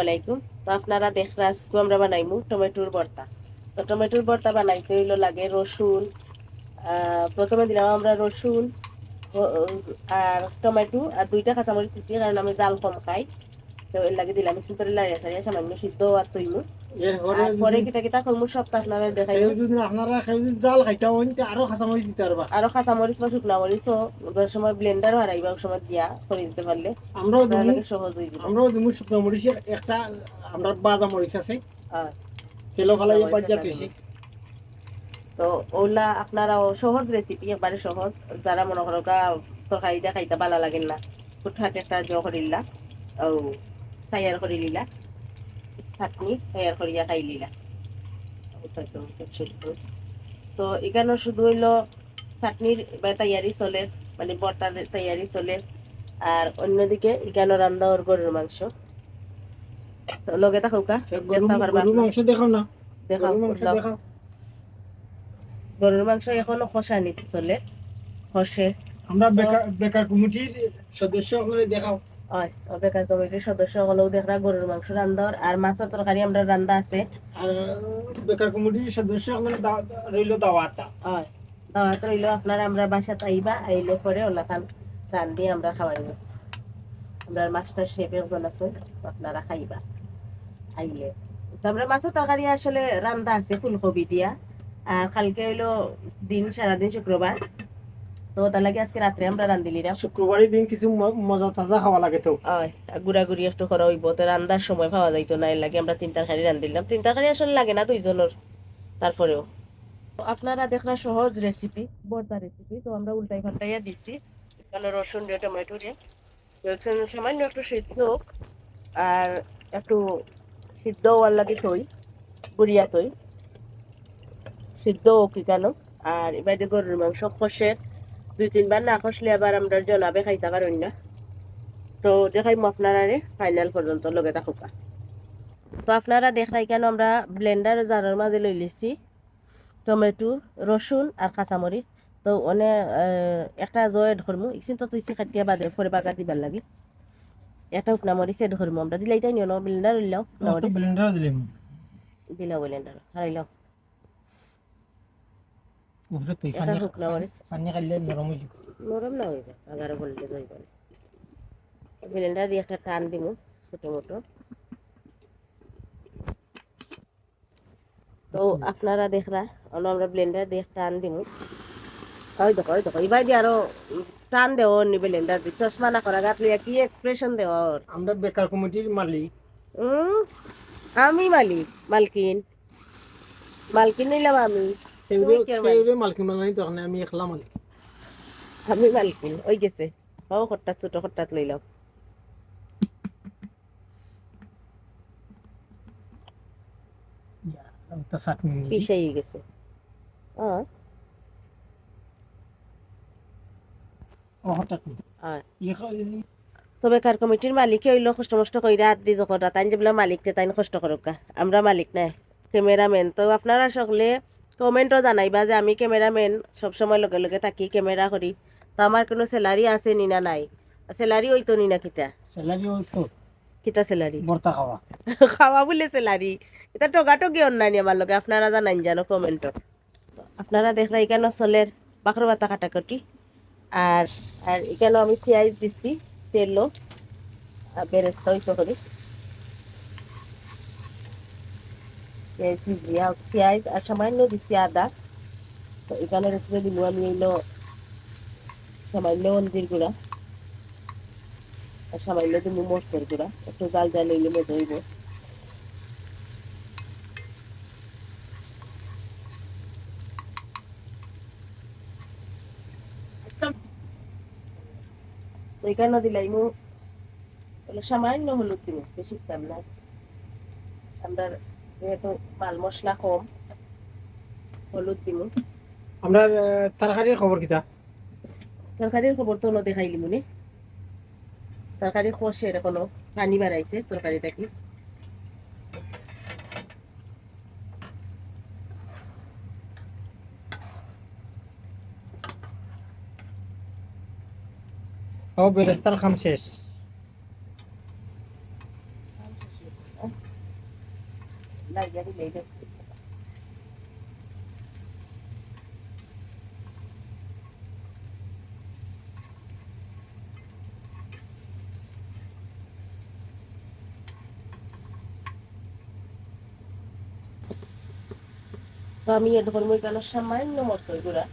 আলাইকুম। তো আপনারা দেখ আজকে আমরা বানাইমু টমেটোর ভর্তা। তো টমেটোর ভর্তা বানাইতে হইল লাগে রসুন প্রথমে দিলাম আমরা রসুন আর টমেটো, আর দুইটা কাঁচামরিচ দিচ্ছি কারণ আমি জাল কম খাই। তো এর লাগে দিলাম মিক্সি করে লাড়িয়া সারিয়া সামান্য সিদ্ধ আর তৈমু পরে কিতা কিতা করমু সপ্তাহ আপনারা দেখাই যদি আপনারা কেউ জাল খাইতে হন তে আরও কাঁচামরিচ দিতে পারবা আরও কাঁচামরিচ বা শুকনা মরিচও ওদের সময় ব্লেন্ডার হারাইবা সময় দিয়া করে দিতে পারলে আমরাও আপনার দিমু সহজ যাবে আমরাও দিমু শুকনো মরিচের একটা আমরা বাজা মরিচ আছে আর তেলো ফালাই মরিচ বাজ্যা তো আপনারা সহজ রেসিপি একবারে সহজ যারা মনে করো তরকারিটা খাইতে ভালো লাগে না হুটহাট একটা ও তৈয়ার করে লিলা। চাটনি তৈয়ার করিয়া খাই লিলা। তো এখানে শুধু হইল চাটনির তৈয়ারি চলে মানে বর্তার তৈয়ারি চলে। আর অন্যদিকে এখানে রান্না ওর গরুর মাংস। লগে পারবা গরু মাংস দেখাও না। দেখাও গরুর মাংস এখনও খসা নিতে চলে খসে। আমরা বেকার বেকার কমিটির সদস্য হলে দেখাও। হয়। বেকার কমিটির সদস্য হলেও দেখরা গরুর মাংস রান্দার আর মাছের তরকারি আমরা রান্দা আছে। আর বেকার কমিটির সদস্য রইল দাওয়াতটা হয়। দাওয়াত রইল আপনারা আমরা বাসাত আইবা আইলে পরে ওলাখান রান্ধি আমরা খাওয়াইব। আমরা মাস্টার শেফ একজন আছে আপনারা খাইবা আইলে। আমরা মাছের তরকারি আসলে রান্দা আছে ফুলকপি দিয়া। আর কালকে হইল দিন সারাদিন শুক্রবার। তো তার লাগে আজকে রাত্রে আমরা রান্ধিলিরা শুক্রবারের দিন কিছু মজা তাজা খাওয়া লাগে তো। গুড়াগুড়ি একটু করা হইব তো রান্দার সময় পাওয়া যাইতো না এর লাগে আমরা তিন তরকারি রান্ধিলাম। তিন তরকারি আসলে লাগে না দুইজনের তারপরেও। আপনারা দেখলা সহজ রেসিপি বর্তা রেসিপি তো আমরা উল্টাই পাল্টাইয়া দিচ্ছি কারণ রসুন দিয়ে টমেটো দিয়ে সামান্য একটু সিদ্ধ হোক আর একটু সিদ্ধ হওয়ার লাগে থই বুড়িয়া থই। সিদ্ধ হোক কেন আর এবার গরুর মাংস কষে দুই তিনবার না কষলে আবার আমরা জনাবে খাইতে পারেন না। তো দেখাইম আপনারা ফাইনাল পর্যন্ত লগে থাকুকা। তো আপনারা দেখাই কেন আমরা ব্লেন্ডার জারের মাঝে লই লিছি। টমেটো রসুন আর কাঁচামরিচ। তো অনে একটা জয় ধরমু ইসিন তো তুইসি খাটিয়া বাদে পরে বাগার দিবার লাগে। একটা উকনা মরিচ ধরমু আমরা দিলাই তাই নিও ব্লেন্ডার লইলাও ব্লেন্ডার দিলাম। দিলাও ব্লেন্ডার হারাইলাও। উপরে তুই শুকনা মরিচ সানি খাইলে নরম হয়ে যাবে নরম না হয়ে যায় আগারো বলতে দই বলে ব্লেন্ডার দিয়ে একটা টান দিমু ছোটো মোটো তো আপনারা দেখরা আমরা ব্লেন্ডার দিয়ে টান দিমু ওই দেখো ওই দেখো এবার দিয়ে আরও টান দেও নি ব্লেন্ডার দিয়ে চশমা না করা গাত লইয়া কি এক্সপ্রেশন দেওয়ার আমরা বেকার কমিটির মালিক উম, আমি মালিক মালকিন মালকিন নিলাম আমি তুমি কে মালিক? সেগুলো মালিক মানানি তখন আমি একলা মালকিন ওই গেছে ও ছোট পিছাই গেছে তবে কার কমিটির মালিক হইল কষ্ট মষ্ট কইরা হাত দি যখন তাই যে বলে মালিক তাই কষ্ট করুক আমরা মালিক নাই ক্যামেরাম্যান তো আপনারা সকলে কমেন্টও জানাইবা যে আমি ক্যামেরাম্যান সবসময় লগে লগে থাকি ক্যামেরা করি তো আমার কোনো স্যালারি আছে নি না নাই? স্যালারি হইতো নি না কিতা? স্যালারি তো কিতা স্যালারি বর্তা খাওয়া খাওয়া বলে স্যালারি এটা টগাটগি অন্যান্য আমার লগে? আপনারা জানাইন জানো কমেন্টত। আপনারা দেখরা এখানে চলের বাকর বাতা কাটাকাটি। আর আর এখানে আমি পেঁয়াজ দিচ্ছি তেলও বেরেস্তা হইতো করি পেঁয়াজ দিয়া পেঁয়াজ আর সামান্য দিচ্ছি আদা তো এখানে রেসিপি দিব আমি এলো সামান্য মন্দির গুঁড়া আর সামান্য দিব মরচের গুঁড়া একটু জাল জাল হইলে মজা হইব এখানে দিলাই মু বলে সামান্য হলুদ দিব বেশি না আমরা যেহেতু মাল মশলা কম হলুদ দিব আমরা তরকারির খবর কিতা? তরকারির খবর তো হলো দেখাইলি মুনি তরকারি খসে এখনও পানি বাড়াইছে তরকারি দেখি। ও বেরেস্তার খাম শেষ। তো আমি এর ধর্ম কেন সামান্য মরচই গুঁড়া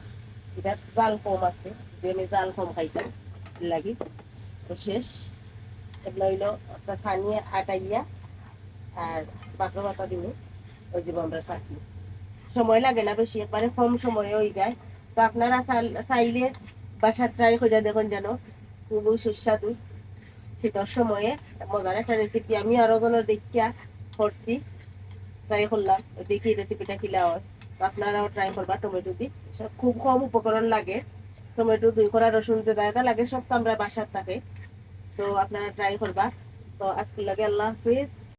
এটা জাল কম আছে যদি আমি জাল কম খাইতাম লাগি তো শেষ এগুলো হইল একটা পানি আটাইয়া আর বাটা বাটা দিব ওই যে চাটনি সময় লাগে না বেশি, একবারে কম সময়ে হয়ে যায়। তো আপনারা চাইলে বাসা ট্রাই করে দেখুন যেন খুবই সুস্বাদু শীতের সময়ে। মজার একটা রেসিপি আমি আরও জনের দেখিয়া করছি। ট্রাই করলাম, দেখি রেসিপিটা কিলা হয়। আপনারাও ট্রাই করবা, টমেটো দি সব খুব কম উপকরণ লাগে। টমেটো দুই করা রসুন যে দায়দা লাগে সব তো আমরা বাসার থাকে। তো আপনারা ট্রাই করবা। তো আজকে লাগে আল্লাহ হাফিজ।